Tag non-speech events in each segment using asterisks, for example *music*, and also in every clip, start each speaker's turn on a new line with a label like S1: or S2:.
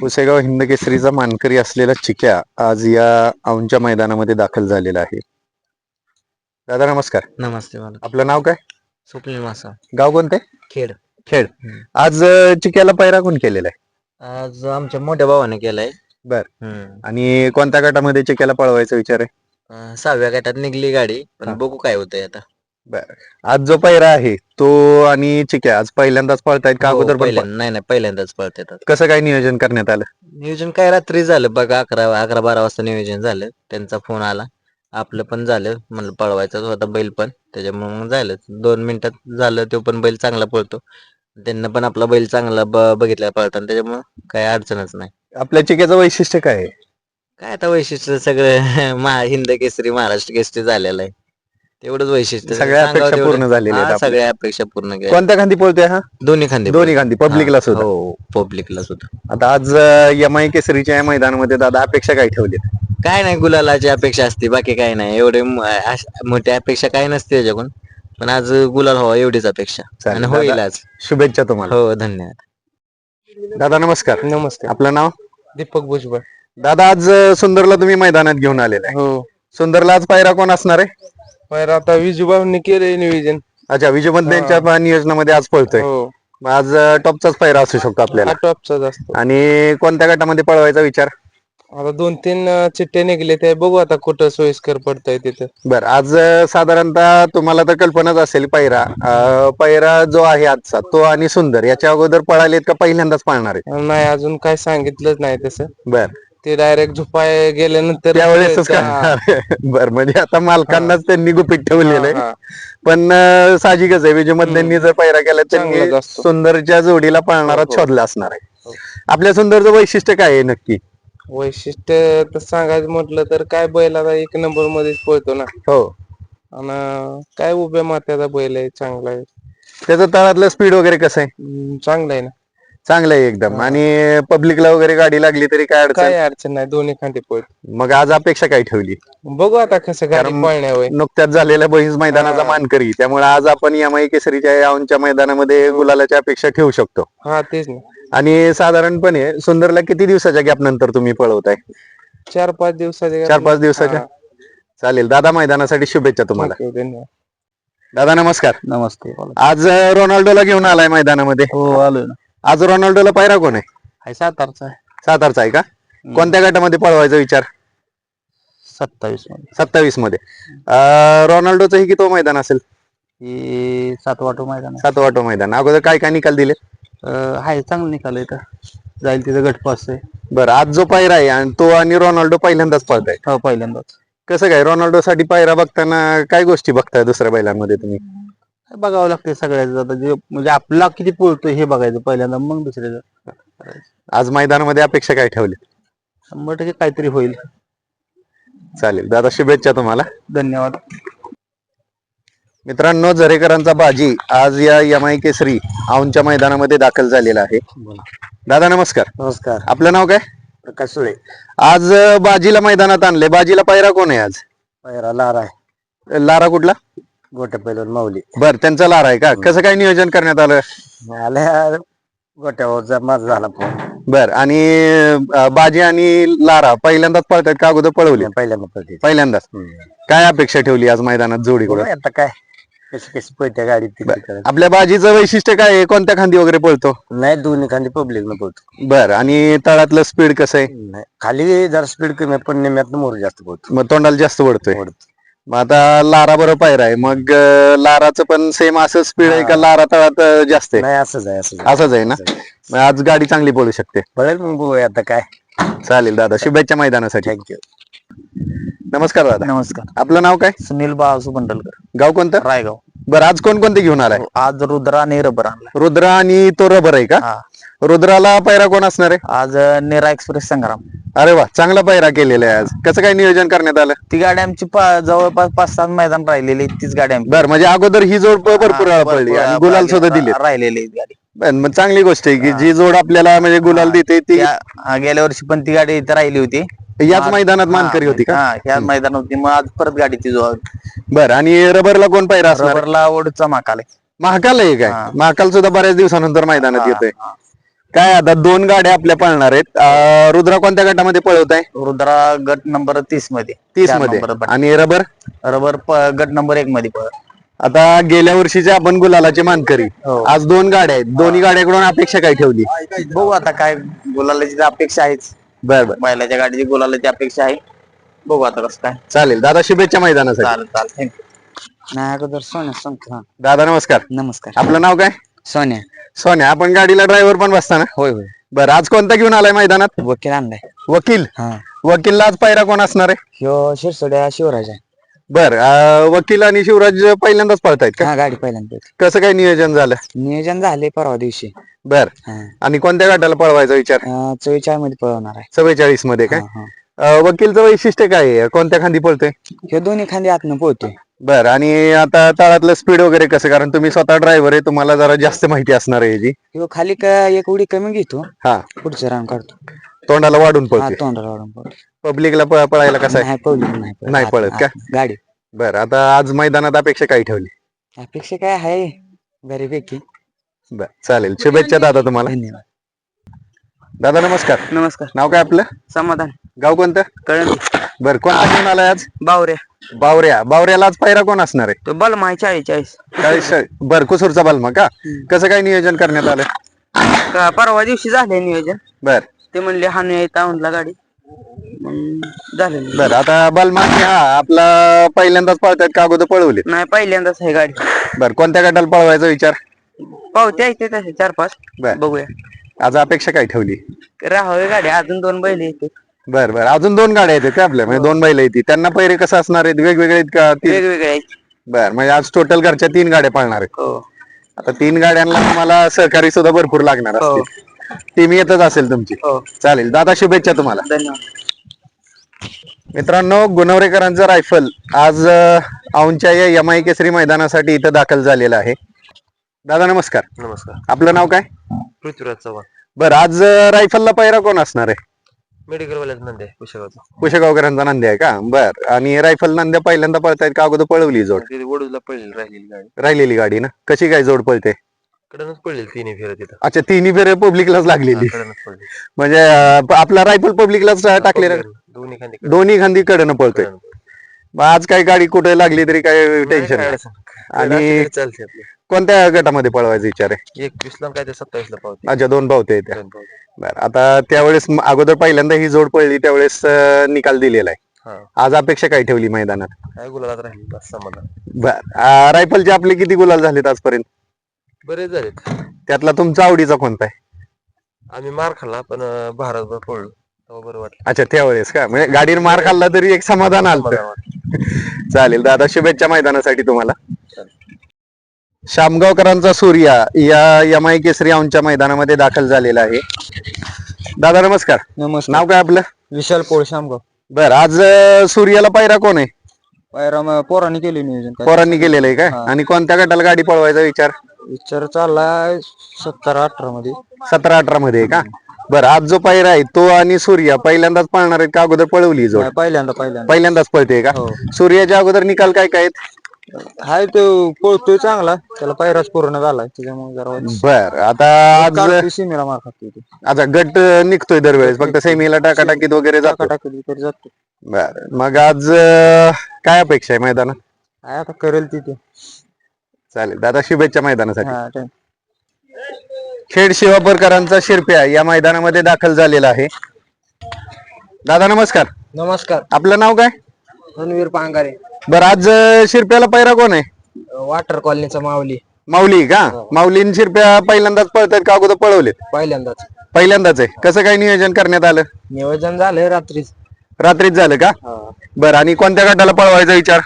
S1: पुसेगाव हिंद केसरीचा मानकरी असलेला चिक्या आज या औंच्या मैदानामध्ये दाखल झालेला आहे. दादा नमस्कार.
S2: नमस्ते मला
S1: आपलं नाव काय?
S2: स्वप्नील मासा.
S1: गाव कोणते?
S2: खेड.
S1: खेड. आज अं, चिक्याला पैरा कोण केलेला आहे?
S2: आज आमच्या मोठ्या भावाने केलाय.
S1: बर.
S2: हम्म.
S1: आणि कोणत्या गटामध्ये चिक्याला पळवायचा विचार आहे?
S2: अं, सहाव्या गटात निघली गाडी. पण बघू काय होतंय आता.
S1: आज जो पैरा आहे तो आणि चिक्या आज पहिल्यांदाच पळतायत का
S2: हो,
S1: अगोदर पण
S2: पहिल्यांदा- नाही नाही पहिल्यांदाच पळत येतात
S1: पळ- कसं काय नियोजन करण्यात आलं?
S2: नियोजन काय रात्री झालं बघा अकरा अकरा बारा वाजता नियोजन झालं. त्यांचा फोन आला. आपलं पण झालं. म्हणलं पळवायचाच होता बैल पण. त्याच्यामुळे मग झालं. दोन मिनिटात झालं तो पण बैल चांगला पळतो. त्यांना पण आपला बैल चांगला ब- बघितला पळताना. त्याच्यामुळे काही अडचणच नाही.
S1: आपल्या चिक्याचं वैशिष्ट्य काय आहे?
S2: काय आता वैशिष्ट्य? सगळं *laughs* महा हिंद केसरी महाराष्ट्र केसरी झालेलं आहे. तेवढंच वैशिष्ट्य
S1: सगळ्या
S2: सांगावं
S1: अपेक्षा
S2: तेवढं.
S1: पूर्ण झालेल्या आहेत
S2: हा,
S1: आपल्या.
S2: सगळ्या अपेक्षा पूर्ण केल्या.
S1: कोणत्या खांदी पळतोय हा?
S2: दोन्ही खांदे
S1: दोन्ही खांदी पब्लिकला सुद्धा.
S2: हो पब्लिकला सुद्धा.
S1: आता आज एम आय केसरीच्या या मैदानामध्ये दादा अपेक्षा काय ठेवली
S2: काय नाही गुलालाची अपेक्षा असते बाकी काय नाही. एवढे म- अश- मोठी अपेक्षा काय नसते त्याच्याकडून पण आज गुलाल व्हावा एवढीच अपेक्षा.
S1: चालेल.
S2: आणि होईल
S1: दादा,
S2: आज.
S1: शुभेच्छा तुम्हाला.
S2: हो धन्यवाद.
S1: दादा नमस्कार.
S3: नमस्ते
S1: आपलं नाव?
S3: दीपक भुजबळ.
S1: दादा आज अं, सुंदरला तुम्ही मैदानात घेऊन आलेला आहे.
S3: हो.
S1: सुंदरला आज पायरा कोण असणार आहे?
S3: पण आता विजूभाऊनी केलंय नियोजन
S1: अच्छा विजयबंधनच्या नियोजनामध्ये आज पळतोय.
S3: हो.
S1: मग आज अं, टॉपचाच पायरा असू शकतो आपल्याला.
S3: टॉपचाच असतो.
S1: आणि कोणत्या गटामध्ये पळवायचा विचार?
S3: आता दोन तीन अं, चिठ्ठे निघले ते बघू आता कुठं सोयीस्कर पडतंय तिथं.
S1: बर आज अं, साधारणतः तुम्हाला तर कल्पनाच असेल पायरा. अं, पायरा जो आहे आजचा तो आणि सुंदर याच्या अगोदर पळालेत का पहिल्यांदाच पळणार आहे
S3: नाही अजून काय सांगितलंच नाही तसं.
S1: बर.
S3: ते डायरेक्ट झोपाय गेल्यानंतर
S1: त्यावेळेसच
S3: हा,
S1: करणार. *laughs* बर म्हणजे आता मालकांनाच त्यांनी गुपित ठेवलेलं आहे.
S3: हा,
S1: पण अं, साहजिकच आहे. विजयमधल्यांनी जर पायरा केला त्यांनी
S3: असतो.
S1: सुंदरच्या जोडीला पळणारा
S3: हो, हो.
S1: शोधला असणार आहे.
S3: हो.
S1: आपल्या सुंदरचं वैशिष्ट्य काय आहे नक्की?
S3: वैशिष्ट्य तर सांगायचं म्हटलं तर काय बैल आता एक नंबर मध्येच पळतो ना.
S1: हो.
S3: आणि काय उभ्या मात्याचा बैल आहे चांगला आहे.
S1: त्याचं तळातलं स्पीड वगैरे कसं आहे?
S3: हम्म, चांगला आहे ना.
S1: चांगलं आहे एकदम. आणि पब्लिकला वगैरे गाडी लागली तरी काय अडचण?
S3: काय अडचण नाही दोन्ही खांदे पळतो
S1: मग आज अपेक्षा काय ठेवली?
S3: बघू आता कसं गाडी
S1: कारण नुकत्याच झालेल्या बहिज मैदानाचा
S3: हा.
S1: मानकरी त्यामुळे आज आपण एमआय केसरीच्या या औंधच्या मैदानामध्ये गुलालाची अपेक्षा ठेवू शकतो.
S3: हा तेच ना.
S1: आणि साधारणपणे सुंदरला किती दिवसाच्या गॅप नंतर तुम्ही पळवताय?
S3: चार पाच दिवसाचे
S1: चार पाच दिवसाच्या? चालेल. दादा मैदानासाठी शुभेच्छा तुम्हाला.
S3: धन्यवाद.
S1: दादा नमस्कार.
S4: नमस्ते
S1: आज अं, रोनाल्डोला घेऊन आलाय मैदानामध्ये.
S4: हो आलोय ना.
S1: आज रोनाल्डोला पायरा कोण आहे?
S4: सातारचा आहे.
S1: सातारचा आहे का? कोणत्या गटामध्ये पळवायचा विचार? सत्तावीसमध्ये. सत्तावीसमध्ये. अं, रोनाल्डोचं ही किती मैदान असेल?
S4: ही सात वाटो मैदान आहे.
S1: सात वाटो मैदान. अगोदर काय काय निकाल दिले?
S4: अं, हाय चांगलं निकाल इथं. जाईल तिथं गटपास आहे.
S1: बरं आज जो पायरा आहे आणि तो आणि रोनाल्डो पहिल्यांदाच पळताय
S4: हो पहिल्यांदाच.
S1: कसं काय? रोनाल्डो साठी पायरा बघताना काय गोष्टी बघताय दुसऱ्या बैलांमध्ये तुम्ही?
S4: बघावं लागते सगळ्याचं. आता जे म्हणजे आपला किती पळतोय हे बघायचं पहिल्यांदा मग दुसऱ्याचं
S1: आज मैदानामध्ये अपेक्षा काय ठेवली
S4: शंभर टक्के काहीतरी होईल.
S1: चालेल. दादा शुभेच्छा तुम्हाला.
S4: धन्यवाद.
S1: मित्रांनो झरेकरांचा बाजी आज या आय केसरी औंधच्या मैदानामध्ये दाखल झालेला आहे. दादा नमस्कार.
S4: नमस्कार.
S1: आपलं नाव काय?
S4: प्रकाश सुळे.
S1: आज अं, बाजीला मैदानात आणले बाजीला पायरा कोण आहे आज?
S4: पैरा लारा आहे.
S1: लारा कुठला?
S4: गोट्या पैलवान माऊली.
S1: बर त्यांचा लारा आहे का? कसं काय नियोजन करण्यात आलं?
S4: आल्या गोट्यावर माझा झाला फोन.
S1: बर आणि अं, बाजी आणि लारा पहिल्यांदाच पळतात का अगोदर पळवले?
S4: पहिल्यांदा पळते
S1: पहिल्यांदाच. काय अपेक्षा ठेवली आज मैदानात जोडीकडून
S4: आता काय कशी कशी पळते गाडी
S1: आपल्या बाजीचं वैशिष्ट्य काय आहे? कोणत्या खांदी वगैरे पळतो?
S4: नाही दोन्ही खाली पब्लिक न पळतो.
S1: बर आणि तळातलं स्पीड कसं आहे?
S4: नाही खाली जरा स्पीड कमी आहे, पण निम्यात मोर जास्त पळतो.
S1: मग तोंडाला जास्त वळतोय. मग आता लारा बरं पायरा आहे. मग अं, लाराचं पण सेम असं स्पीड आहे का लारा तळात अं, जास्त आहे?
S4: नाही असंच आहे असंच आहे.
S1: असंच आहे ना? मग आज गाडी चांगली पळू शकते.
S4: पळेल मग बघूया आता काय.
S1: चालेल दादा शुभेच्छा मैदानासाठी.
S4: थँक्यू
S1: नमस्कार दादा.
S4: नमस्कार.
S1: आपलं नाव काय?
S4: सुनील बाळासू बंडलकर.
S1: गाव कोणतं?
S4: रायगाव.
S1: बरं आज कोणकोणते घेऊन आलाय?
S4: आज रुद्र आणि रबर आणलाय.
S1: रुद्रा आणि तो रबर आहे का?
S4: हा.
S1: रुद्राला पायरा कोण असणार आहे?
S4: आज नेरा एक्सप्रेस संग्राम.
S1: अरे वा चांगला पायरा केलेला आहे आज. कसं काय नियोजन करण्यात आलं?
S4: ती गाडी आमची पा- जवळपास पाच सात मैदान राहिलेली तीच गाडी आमची.
S1: बरं म्हणजे अगोदर ही जोड प- भरपूर वेळा पडली आणि गुलाल. सुद्धा दिले
S4: राहिलेली आहे गाडी.
S1: मग चांगली गोष्ट आहे की जी जोड आपल्याला म्हणजे गुलाल देते ती
S4: हा, गेल्या वर्षी पण ती गाडी इथं राहिली होती.
S1: याच मैदानात मानकरी होती का?
S4: हा ह्या मैदान होती. मग आज परत गाडी ती जो
S1: बरं आणि रबरला कोण असणार? आहे?
S4: रबरला ओढचा माकाल आहे.
S1: महाकाल आहे काय. महाकाल सुद्धा बऱ्याच दिवसानंतर मैदानात येतोय. काय आता दोन गाड्या आपल्या पळणार आहेत. अं, रुद्रा कोणत्या गटामध्ये पळवत आहे
S4: रुद्रा गट नंबर तीसमध्ये.
S1: तीस चारमध्ये.
S4: नंबर
S1: आणि रबर?
S4: रबर प- गट नंबर एक मध्ये पळ
S1: आता गेल्या वर्षीचे आपण गुलालाचे मानकरी.
S4: हो.
S1: आज दोन गाड्या आहेत. दोन्ही गाड्याकडून अपेक्षा काय ठेवली?
S4: बघू आता काय गुलालाची तर अपेक्षा आहेच.
S1: बर बर.
S4: बैलाच्या गाडीची गुलालाची अपेक्षा आहे. बघू आता कसं काय.
S1: चालेल. दादा शुभेच्छा मैदानासाठी.
S4: चालेल चालेल. थँक्यू
S5: नाही अगोदर सोन्या सांगतो
S1: दादा नमस्कार.
S5: नमस्कार.
S1: आपलं नाव काय?
S5: सोन्या.
S1: सोन्या आपण गाडीला ड्रायव्हर पण बसताना
S5: होय होय.
S1: बरं आज कोणता घेऊन आलाय मैदानात?
S5: वकील आणलाय.
S1: वकील?
S5: हा.
S1: वकीलला आज पायरा कोण असणार आहे?
S5: ह्यो शिरसोड्या शिवराज आहे.
S1: बर वकील आणि शिवराज पहिल्यांदाच पळतायत का?
S5: हा गाडी पहिल्यांदा
S1: कसं काय नियोजन झालं?
S5: नियोजन झाले परवा दिवशी.
S1: बर.
S5: हा.
S1: आणि कोणत्या गटाला पळवायचा विचार?
S5: अं, चव्वेचाळीसमध्ये पळवणार आहे.
S1: चव्वेचाळीसमध्ये काय
S5: हा, हा.
S1: अं, वकीलचं वैशिष्ट्य काय आहे? कोणत्या खांदी पळतोय?
S5: ह्यो दोन्ही खांदी आतनं पोहतोय
S1: बर आणि आता तळातलं स्पीड वगैरे कसं? कारण तुम्ही स्वतः ड्रायव्हर आहे तुम्हाला जरा जास्त माहिती असणार आहे याची.
S5: ह्यो खाली का एक उडी कमी घेतो.
S1: हा.
S5: पुढचं रान काढतो.
S1: तोंडाला वाढून
S5: हा
S1: पळतोय.
S5: तोंडाला वाढून पळतो
S1: पब्लिकला पळायला कसं आहे?
S5: नाही पळत.
S1: नाही पळत का?
S5: गाडी.
S1: बर आता आज मैदानात अपेक्षा काय ठेवली?
S5: अपेक्षा काय आहे? बऱ्यापैकी.
S1: बर चालेल. शुभेच्छा दादा तुम्हाला.
S5: धन्यवाद.
S1: दादा नमस्कार.
S5: नमस्कार.
S1: नाव काय आपलं?
S5: समाधान.
S1: गाव कोणतं?
S5: कळंदी
S1: बर कोणता घेऊन आलाय आज?
S5: बावऱ्या.
S1: बावऱ्या बावऱ्याला आज पायरा कोण असणार आहे?
S5: तो बलमा आहे चाळीस चाळीस.
S1: चाळीस बर कुसूरचा बालमा का? कसं काय नियोजन करण्यात आलं?
S5: का परवा दिवशी झाले नियोजन.
S1: बर.
S5: ते म्हणले हानू येता म्हटला गाडी. मग झालं
S1: बर आता बालमा हा आपला पहिल्यांदाच पळतायत का अगोदर पळवले?
S5: नाही पहिल्यांदाच आहे गाडी.
S1: बर कोणत्या गटाला पळवायचा विचार?
S5: पावते आहेत तसे चार पाच
S1: बर.
S5: बघूया.
S1: आज अपेक्षा काय ठेवली?
S5: राहावे गाडी अजून दोन बैल येते
S1: बर बर. अजून दोन गाड्या आहेत का आपल्या? म्हणजे दोन बैल आहेत त्यांना पैरे कसं असणार आहेत? वेगवेगळे आहेत का तीन
S5: वेगवेगळे आहेत.
S1: बर म्हणजे आज टोटल घरच्या तीन गाड्या पळणार आहेत.
S5: हो.
S1: आता तीन गाड्यांना तुम्हाला सहकारी सुद्धा भरपूर लागणार
S5: हो.
S1: असतील. टीम येतच असेल तुमची.
S5: हो.
S1: चालेल. दादा शुभेच्छा तुम्हाला.
S5: धन्यवाद.
S1: मित्रांनो गुणवरेकरांचा रायफल आज अं, औंधच्या या यमाई केसरी मैदानासाठी इथं दाखल झालेला आहे. दादा नमस्कार.
S3: नमस्कार.
S1: आपलं नाव काय?
S3: पृथ्वीराज चव्हाण.
S1: बरं आज अं, रायफलला पैरा कोण असणार आहे?
S3: मेडिकल वाल्याचं नंदे कुशेगावचं
S1: कुशेगावकरांचा नांदे आहे का? बर. आणि रायफल नांद्या पहिल्यांदा पळतायत का? अगोदर पळवली जोड.
S3: तिथे वडूला पडलेली राहिलेली गाडी.
S1: राहिलेली गाडी ना? कशी काय जोड पळते?
S3: कडनच पडलेली तिन्ही फेर तिथं.
S1: अच्छा तिन्ही फेरे पब्लिकलाच लागलेली.
S3: कडनच पडली
S1: म्हणजे अं, आपला रायफल पब्लिकलाच टाकले
S3: दोन्ही खांदी
S1: दोन्ही खांदी कडनं पळतोय. मग आज काय गाडी कुठे लागली तरी काय टेन्शन नाही. आणि-
S3: आणि चालते आपली.
S1: कोणत्या गटामध्ये पळवायचा विचार आहे?
S3: एकवीस ला काय ते सत्तावीस ला पावते.
S1: अच्छा दोन पावते त्या.
S3: दोन पावते.
S1: बरं आता त्यावेळेस म- अगोदर पहिल्यांदा ही जोड पडली त्यावेळेस अं, निकाल दिलेला आहे.
S3: हा.
S1: आज अपेक्षा काय ठेवली मैदानात?
S3: काय गुलाबात राहिली बस समाधान?
S1: बर रायफलचे आपले किती गुलाल झालेत आजपर्यंत?
S3: बरेच झालेत.
S1: त्यातला तुमचा आवडीचा कोणता आहे?
S3: आम्ही मार खाल्ला पण अं, भारतभर पडलो तेव्हा बरं वाटलं.
S1: अच्छा त्यावेळेस का? म्हणजे गाडीवर मार खाल्ला तरी एक समाधान आलं
S3: समाधान वाटलं. *laughs*
S1: चालेल दादा शुभेच्छा मैदानासाठी तुम्हाला. शामगावकरांचा सूर्या या यमाई केसरी औंच्या मैदानामध्ये दाखल झालेला आहे. दादा नमस्कार.
S5: नमस्कार.
S1: नाव काय आपलं?
S5: विशाल पोळ शामगाव.
S1: बर आज अं, सूर्याला पायरा कोण आहे?
S5: पायरा पोरांनी केले नियोजन. काय
S1: पोरांनी केलेलं आहे का आणि कोणत्या गटाला गाडी पळवायचा विचार?
S5: विचार चाललाय सत्तर अठरा मध्ये.
S1: सतरा अठरा मध्ये आहे का? बरं आज जो पायरा आहे तो आणि सूर्या पहिल्यांदाच पळणार आहेत का? अगोदर पळवली जोड.
S5: पहिल्यांदा पहिल्यांदा.
S1: पहिल्यांदाच पळते का?
S5: हो.
S1: सूर्याच्या अगोदर निकाल काय काय आहेत?
S5: हाय तो पळतोय चांगला. त्याला पायराच पूर्ण झालाय. त्याच्यामुळे जरा
S1: बर आता आज
S5: सीमेला मार खातोय तो.
S1: आता गट निघतोय दरवेळेस. फक्त सेमीला टाकाटाकीत वगैरे जातो.
S5: टाका टाकली तरी जातो.
S1: बर मग आज अं, काय अपेक्षा आहे मैदानात?
S5: काय आता करेल तिथे
S1: चालेल दादा शुभेच्छा मैदानासाठी.
S5: हा.
S1: खेड शिवापूरकरांचा शिरप्या या मैदानामध्ये दाखल झालेला आहे. दादा नमस्कार.
S5: नमस्कार.
S1: आपलं नाव काय?
S5: रणवीर पांगारे.
S1: बरं आज अं, शिरप्याला पैरा कोण आहे?
S5: वॉटर कॉलनीचा माऊली.
S1: माऊली का? माऊलीन शिरप्या पहिल्यांदाच पळतात का अगोदर पळवलेत?
S5: पहिल्यांदाच.
S1: पहिल्यांदाच आहे. कसं काय नियोजन करण्यात आलं?
S5: नियोजन झालंय रात्री
S1: रात्रीच झालं का? बरं आणि कोणत्या गटाला पळवायचा विचार?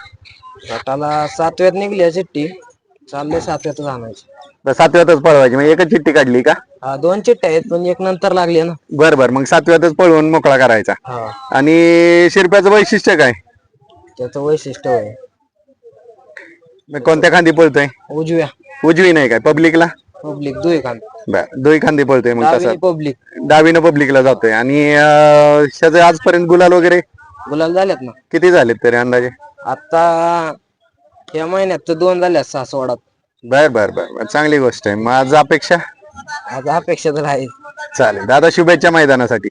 S5: गटाला सातव्यात निघली चिठ्ठी. चालले सातव्यात आणायची.
S1: बरं, सातव्यातच पळवायची. म्हणजे एकच चिठ्ठी काढली का?
S5: हा दोन चिठ्ठ्या आहेत पण एक नंतर लागली ना.
S1: बरं बरं. मग सातव्यातच पळवून मोकळा करायचा.
S5: हा.
S1: आणि शिरप्याचं वैशिष्ट्य काय?
S5: त्याचं वैशिष्ट्य आहे
S1: मग कोणत्या खांदी पळतोय?
S5: उजव्या.
S1: उजवी नाही काय? पब्लिकला?
S5: पब्लिक दुई खान
S1: बरं दोही खांदी पळतोय मग तसं.
S5: पब्लिक.
S1: डावीनं पब्लिकला जातोय. आणि आजपर्यंत गुलाल वगैरे?
S5: गुलाल झाल्यात ना.
S1: किती झालेत तरी अंदाजे?
S5: आता या महिन्यात तर दोन झाल्यात सासवडात.
S1: बर बर बर बर. चांगली गोष्ट आहे. मग आज अपेक्षा?
S5: आज अपेक्षा तर आहे.
S1: चालेल. दादा शुभेच्छा मैदानासाठी.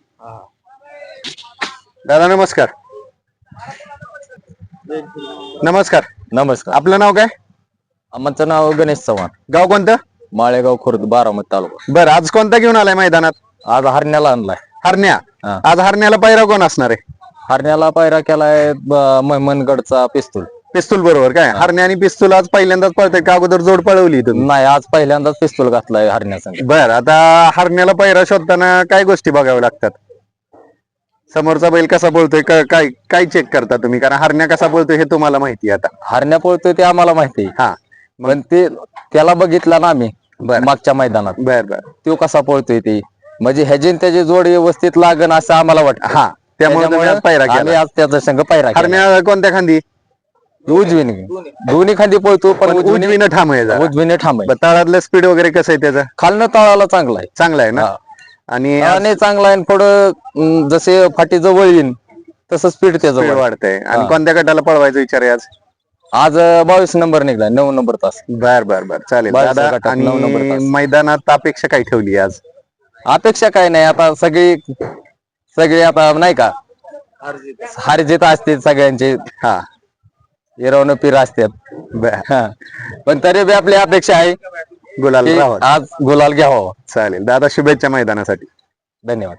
S1: दादा नमस्कार. नमस्कार.
S6: नमस्कार.
S1: आपलं नाव काय?
S6: आमचं नाव गणेश चव्हाण.
S1: गाव कोणतं?
S6: माळेगाव खुर्द बारामती तालुका.
S1: बरं आज कोणता घेऊन आलाय मैदानात?
S6: आज हरण्याला आणलाय.
S1: हरण्या?
S6: हा.
S1: आज हरण्याला पैरा कोण असणार आहे?
S6: हरण्याला पायरा केलाय ब- महमनगडचा पिस्तूल.
S1: पिस्तूल बरोबर काय? हरण्या आणि पिस्तूल आज पहिल्यांदाच पळते का अगोदर जोड पळवली तुम्ही?
S6: नाही आज पहिल्यांदाच पिस्तूल घातलाय हरण्यासंग
S1: बर आता हरण्याला पैरा शोधताना काय गोष्टी बघाव्या लागतात? समोरचा बैल कसा क- काय काय चेक करता तुम्ही? कारण हरण्या कसा पळतोय हे तुम्हाला माहिती आहे आता.
S6: हरण्या पळतोय ते आम्हाला माहिती आहे.
S1: हा.
S6: पण ते त्याला बघितला ना आम्ही
S1: बरं.
S6: मागच्या मैदानात.
S1: बर बर.
S6: तो कसा पळतोय ते. म्हणजे ह्याची त्याची जोड व्यवस्थित लागन असं आम्हाला वाटतं.
S1: हा. त्यामुळे तुम्ही आज पैरा
S6: आम्ही आज त्याचा संघ पायरा.
S1: हरण्या कोणत्या खांदी?
S6: उजवीने. दोन्ही खांदी पळतो पण
S1: पण
S6: उजवीने
S1: उजवीनं ठाम आहे जरा.
S6: उजवीने
S1: बरं, तळातलं स्पीड वगैरे कसं आहे त्याचं?
S6: खालनं तळाला चांगला आहे.
S1: चांगलं आहे ना?
S6: हा.
S1: आणि
S6: आणि चांगला आहे. पुढं जसे फाटी जवळ येईन तसं स्पीड त्याचं.
S1: वाढतंय आणि. कोणत्या गटाला पळवायचा विचार आहे आज?
S6: आज बावीस नंबर निघला नऊ नंबर तास.
S1: बर बर बर. चालेल. दादा
S6: नऊ नंबर तास.
S1: मैदानात अपेक्षा काय ठेवली आज?
S6: अपेक्षा काय नाही. आता सगळी सगळी आता नाही का? हारजीत असते सगळ्यांचे.
S1: हा.
S6: इरवण पीर असतात.
S1: बर.
S6: हा. पण तरी बी आपली अपेक्षा आहे.
S1: गुलाल
S6: की आज गुलाल घ्यावा.
S1: चालेल. दादा शुभेच्छा मैदानासाठी.
S6: धन्यवाद.